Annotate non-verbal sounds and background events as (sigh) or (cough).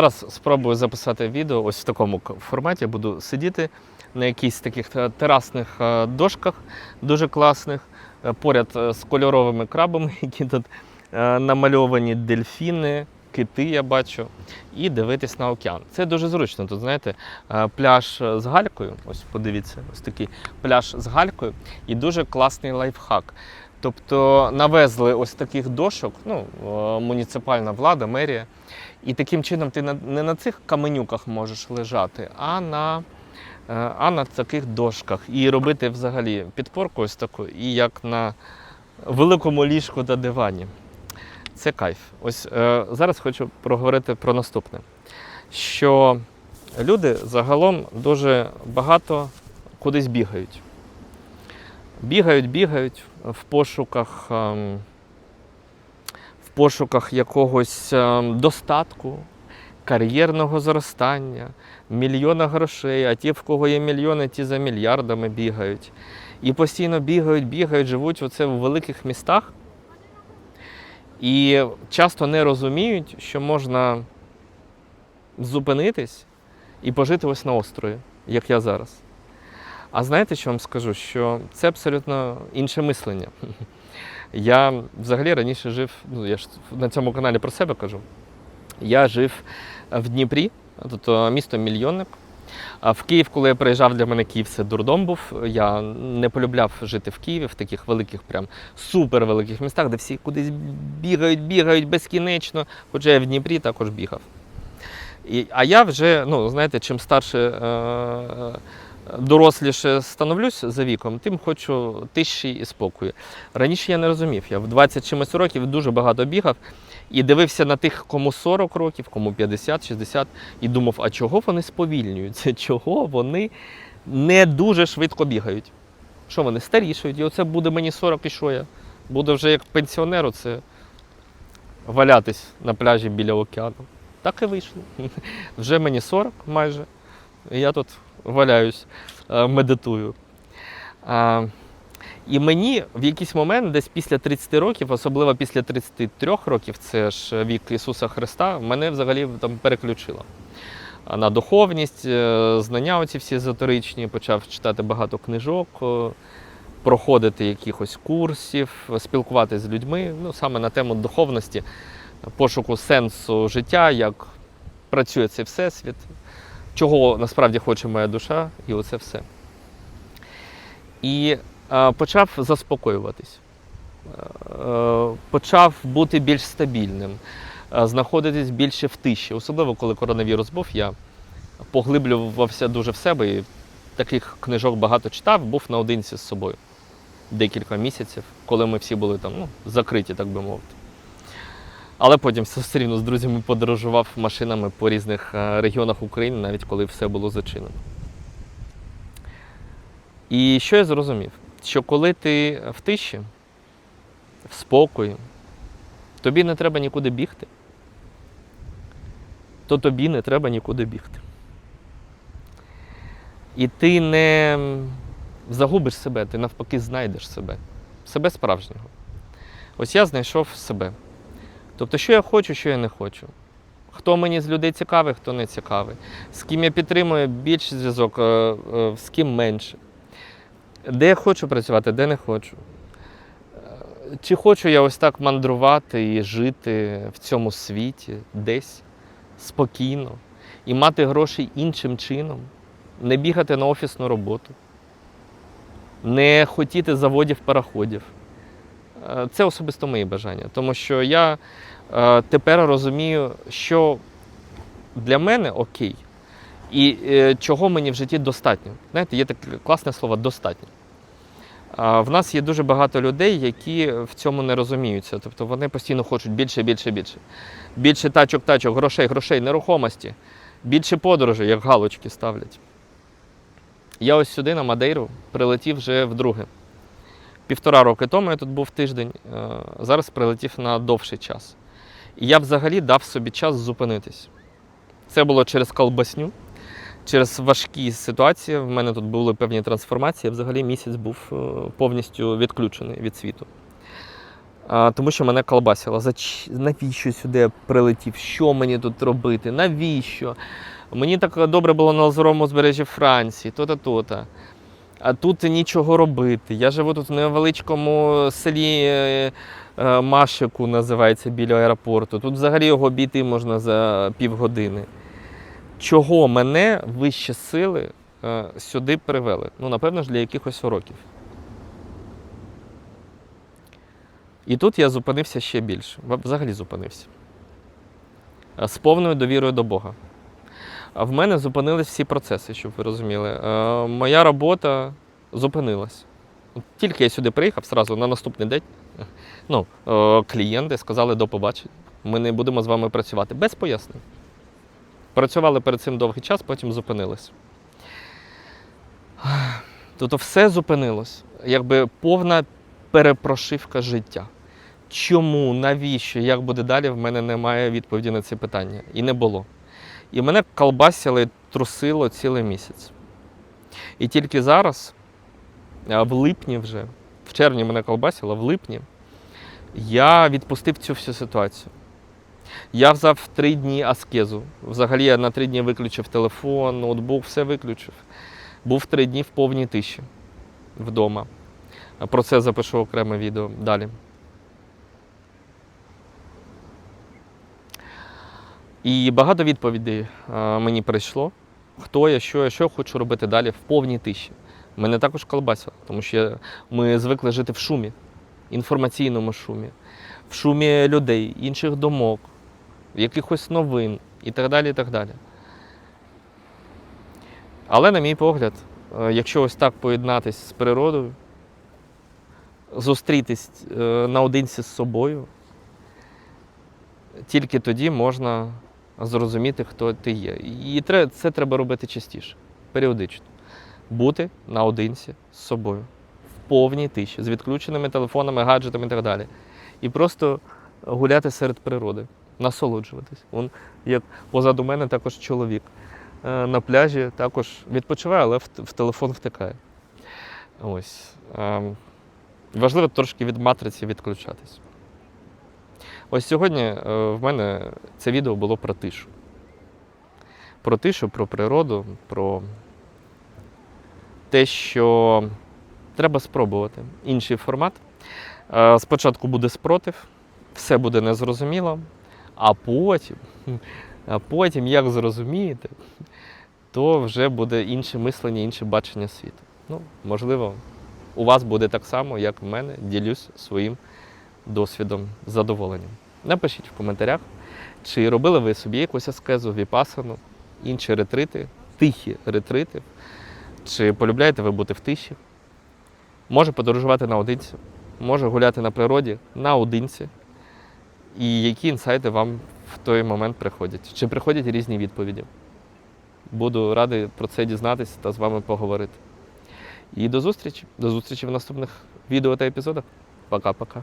Зараз спробую записати відео ось в такому форматі. Буду сидіти на якихось таких терасних е, дошках, дуже класних, е, поряд е, з кольоровими крабами, (laughs) які тут е, намальовані дельфіни, кити я бачу, і дивитись на океан. Це дуже зручно. Тут, знаєте, е, пляж е, з галькою. Ось подивіться, ось такий пляж з галькою, і дуже класний лайфхак. Тобто навезли ось таких дошок, ну, е, муніципальна влада, мерія. І таким чином ти не на цих каменюках можеш лежати, а на, е, а на таких дошках. І робити взагалі підпорку ось таку, і як на великому ліжку та дивані. Це кайф. Ось е, зараз хочу проговорити про наступне. Що люди загалом дуже багато кудись бігають. Бігають, бігають в пошуках. в пошуках якогось ем, достатку, кар'єрного зростання, мільйона грошей, а ті, в кого є мільйони, ті за мільярдами бігають. І постійно бігають, бігають, живуть оце в великих містах. І часто не розуміють, що можна зупинитись і пожити ось на острові, як я зараз. А знаєте, що вам скажу? Що це абсолютно інше мислення. (laughs) Я взагалі раніше жив, ну я ж на цьому каналі про себе кажу. Я жив в Дніпрі, тобто місто мільйонник. А в Київ, коли я приїжджав, для мене Київ це дурдом був. Я не полюбляв жити в Києві, в таких великих, прям супер великих містах, де всі кудись бігають, бігають безкінечно. Хоча я в Дніпрі також бігав. І, а я вже, ну, знаєте, чим старше. Е- доросліше становлюсь за віком, тим хочу тиші і спокою. Раніше я не розумів. Я в 20 чимось років дуже багато бігав і дивився на тих, кому 40 років, кому 50, 60, і думав, а чого вони сповільнюються? (laughs) Чого вони не дуже швидко бігають? Що вони старішають? І оце буде мені 40, і що я? Буду вже як пенсіонеру це валятись на пляжі біля океану. Так і вийшло. (laughs) Вже мені 40 майже. Я тут валяюсь, е, медитую. І мені в якийсь момент, десь після 30 років, особливо після 33 років, це ж вік Ісуса Христа, мене взагалі там переключило. На духовність, е, знання оці всі езотеричні, почав читати багато книжок, е, проходити якихось курсів, спілкуватися з людьми, ну, саме на тему духовності, пошуку сенсу життя, як працює цей всесвіт, чого насправді хоче моя душа, і оце все. І е, почав заспокоюватись, е, почав бути більш стабільним, е, знаходитись більше в тиші. Особливо, коли коронавірус був, я поглиблювався дуже в себе і таких книжок багато читав, був наодинці з собою декілька місяців, коли ми всі були там ну, закриті, так би мовити. Але потім все рівно з друзями подорожував машинами по різних е, регіонах України, навіть коли все було зачинено. І що я зрозумів? Що коли ти в тиші, в спокої, тобі не треба нікуди бігти, то тобі не треба нікуди бігти. І ти не загубиш себе, ти навпаки знайдеш себе, себе справжнього. Ось я знайшов себе. Тобто, що я хочу, що я не хочу. Хто мені з людей цікавий, хто не цікавий. З ким я підтримую більший зв'язок, е, е, з ким менше. Де я хочу працювати, де не хочу. Е, Чи хочу я ось так мандрувати і жити в цьому світі десь спокійно і мати гроші іншим чином, не бігати на офісну роботу, не хотіти заводів пароходів. Це особисто мої бажання, тому що я тепер розумію, що для мене окей, і е, чого мені в житті достатньо. Знаєте, є таке класне слово достатньо. В нас є дуже багато людей, які в цьому не розуміються. Тобто вони постійно хочуть більше, більше, більше. Більше тачок, тачок, грошей, грошей, нерухомості, більше подорожей, як галочки ставлять. Я ось сюди, на Мадейру, прилетів вже вдруге. Півтора роки тому я тут був тиждень, е, зараз прилетів на довший час. І я взагалі дав собі час зупинитись. Це було через колбасню, через важкі ситуації. В мене тут були певні трансформації. Я взагалі місяць був е, повністю відключений від світу. Тому що мене колбасило. Навіщо сюди я прилетів? Що мені тут робити? Навіщо? Мені так добре було на Лазуровому узбережжі Франції, то-то, то-то. А тут нічого робити. Я живу тут в невеличкому селі е, Машику, називається біля аеропорту. Тут взагалі його обійти можна за півгодини. Чого мене вищі сили е, сюди привели? Ну, напевно ж, для якихось уроків. І тут я зупинився ще більше. Взагалі зупинився. Е, З повною довірою до Бога. А в мене зупинились всі процеси, щоб ви розуміли. Е, Моя робота зупинилась. Тільки я сюди приїхав, зразу на наступний день. Ну, е, клієнти сказали до побачення. Ми не будемо з вами працювати. Без пояснень. Працювали перед цим довгий час, потім зупинились. Тобто все зупинилось. Якби повна перепрошивка життя. Чому, навіщо, як буде далі, в мене немає відповіді на ці питання. І не було. І мене колбасили, трусило цілий місяць. І тільки зараз, в липні вже, в червні мене колбасило, в липні, я відпустив цю всю ситуацію. Я взяв три дні аскезу. Взагалі я на три дні виключив телефон, ноутбук, все виключив. Був три дні в повній тиші вдома. Про це запишу окреме відео далі. І багато відповідей мені прийшло. Хто я, що я, що хочу робити далі в повній тиші. Мене також колбасило, тому що ми звикли жити в шумі, інформаційному шумі, в шумі людей, інших думок, якихось новин і так далі. і так далі. Але, на мій погляд, е, якщо ось так поєднатися з природою, зустрітись е, наодинці з собою, тільки тоді можна зрозуміти, хто ти є. І це треба робити частіше, періодично. Бути наодинці з собою, в повній тиші, з відключеними телефонами, гаджетами і так далі. І просто гуляти серед природи, насолоджуватись. Он, як позаду мене також чоловік е, на пляжі також відпочиває, але в, телефон втикає. Ось. Ем, Важливо трошки від матриці відключатись. Ось сьогодні е, в мене це відео було про тишу. Про тишу, про природу, про те, що треба спробувати інший формат. Е, Спочатку буде спротив, все буде незрозуміло, а потім, а потім, як зрозумієте, то вже буде інше мислення, інше бачення світу. Ну, можливо, у вас буде так само, як в мене, ділюсь своїм досвідом задоволенням. Напишіть в коментарях, чи робили ви собі якусь аскезу, віпасану, інші ретрити, тихі ретрити, чи полюбляєте ви бути в тиші. Може подорожувати наодинці, може гуляти на природі наодинці. І які інсайти вам в той момент приходять? Чи приходять різні відповіді? Буду радий про це дізнатися та з вами поговорити. І до зустрічі. До зустрічі в наступних відео та епізодах. Пока-пока.